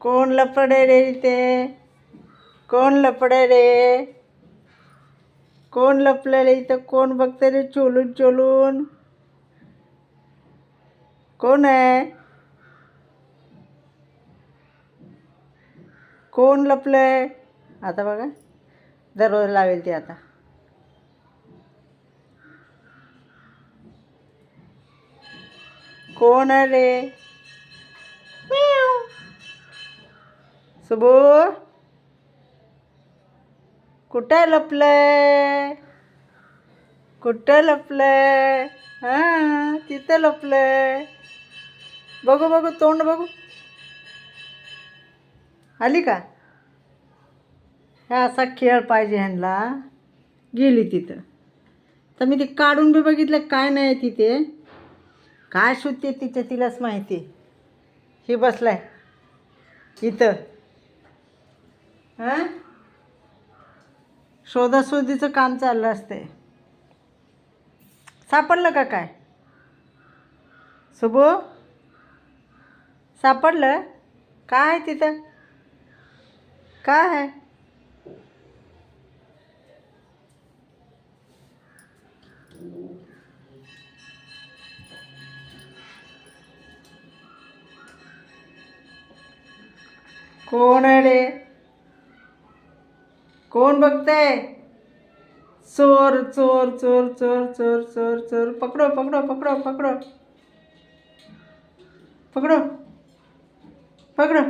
कोण लपडे रे इथे कोण लपडे रे कोण लपलं रे इथं? कोण बघते रे चोलून चोलून? कोण आहे? कोण लपलंय आता बघा. दररोज लावेल ती आता. कोण आहे रे? सुबू? कुठं लपलंय? कुठं लपलंय? हां तिथं लपलंय. बघू बघू तोंड बघू. आली का? ह्या असा खेळ पाहिजे ह्यांना. गेली तिथं. तर मी ती काढून बी बघितलं काय नाही तिथे. काय शोधते तिच्या तिलाच माहिती. ही बसलाय. इथं. हां? शोधाशोधीचं काम चाललं असते. सापडलं का काय? सुबो? सापडलं? काय आहे तिथं? काय आहे? कोण आहे रे? कोण बघते चोर चोर चोर चोर चोर चोर चोर. पकडो पकडो पकडो पकडो. पकडो. पकडो.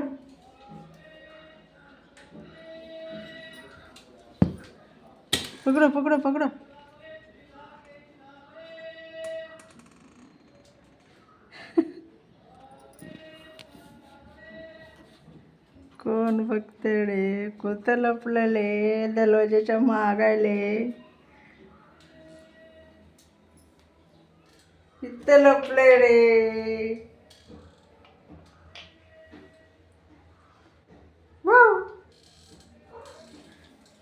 पकडो पकडो पकडो. कोण बघते रे? कोणतं लपलेले दरवाजाच्या मागायले. इथं लपले रे.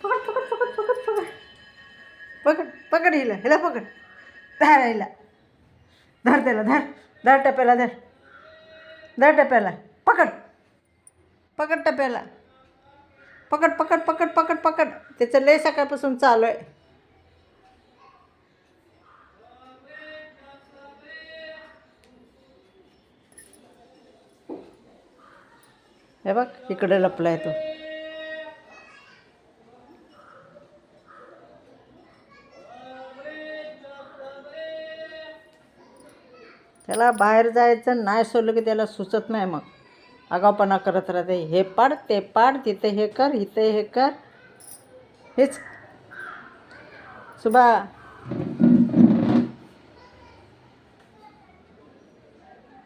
पकड पकड पकड पकड हिला हिला पकड. धार हिला. धर त्याला धर. धर टप्याला धर. धर टप्याला पकड. पकड टप्याला पकड पकड पकड पकड पकड. त्याचं लय सकाळपासून चालू आहे. हे बघ इकडे लपलाय तो. त्याला बाहेर जायचं नाही सोडलं की त्याला सुचत नाही मग. आगावपणा करत राहते. हे पाड ते पाड तिथे हे कर इथे हे कर. हेच. सुबा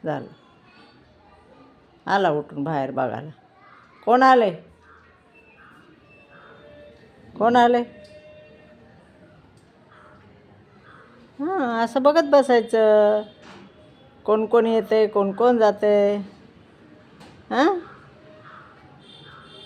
झालं. आला उठून बाहेर बघायला. कोण आले? कोण आले? हां असं बघत बसायचं. कोण कोण येते कोण कोण जाते huh?